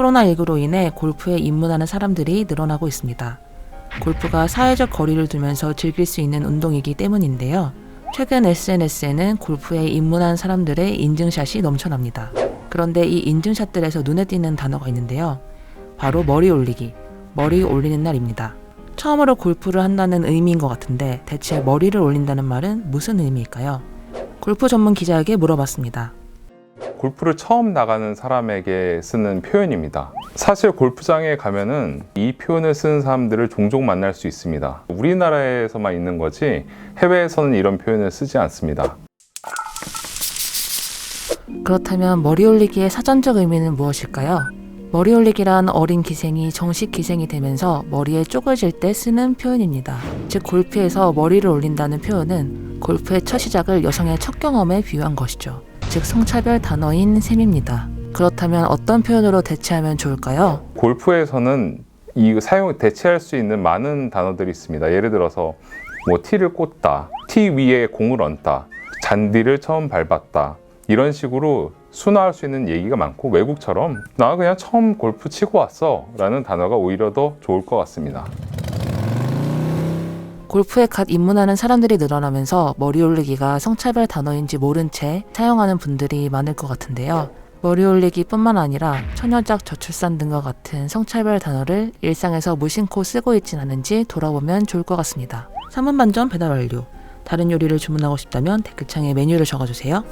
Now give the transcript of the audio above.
코로나19로 인해 골프에 입문하는 사람들이 늘어나고 있습니다. 골프가 사회적 거리를 두면서 즐길 수 있는 운동이기 때문인데요. 최근 SNS에는 골프에 입문한 사람들의 인증샷이 넘쳐납니다. 그런데 이 인증샷들에서 눈에 띄는 단어가 있는데요. 바로 머리 올리기, 머리 올리는 날입니다. 처음으로 골프를 한다는 의미인 것 같은데 대체 머리를 올린다는 말은 무슨 의미일까요? 골프 전문 기자에게 물어봤습니다. 골프를 처음 나가는 사람에게 쓰는 표현입니다. 사실 골프장에 가면은 이 표현을 쓰는 사람들을 종종 만날 수 있습니다. 우리나라에서만 있는 거지 해외에서는 이런 표현을 쓰지 않습니다. 그렇다면 머리 올리기의 사전적 의미는 무엇일까요? 머리 올리기란 어린 기생이 정식 기생이 되면서 머리에 쪽을 질때 쓰는 표현입니다. 즉 골프에서 머리를 올린다는 표현은 골프의 첫 시작을 여성의 첫 경험에 비유한 것이죠. 즉 성차별 단어인 셈입니다. 그렇다면 어떤 표현으로 대체하면 좋을까요? 골프에서는 이 사용 대체할 수 있는 많은 단어들이 있습니다. 예를 들어서 뭐 티를 꽂다, 티 위에 공을 얹다, 잔디를 처음 밟았다 이런 식으로 순화할 수 있는 얘기가 많고 외국처럼 나 그냥 처음 골프 치고 왔어라는 단어가 오히려 더 좋을 것 같습니다. 골프에 갓 입문하는 사람들이 늘어나면서 머리 올리기가 성차별 단어인지 모른 채 사용하는 분들이 많을 것 같은데요. 머리 올리기 뿐만 아니라 처녀작 저출산 등과 같은 성차별 단어를 일상에서 무심코 쓰고 있진 않은지 돌아보면 좋을 것 같습니다. 3분 반전 배달 완료. 다른 요리를 주문하고 싶다면 댓글창에 메뉴를 적어주세요.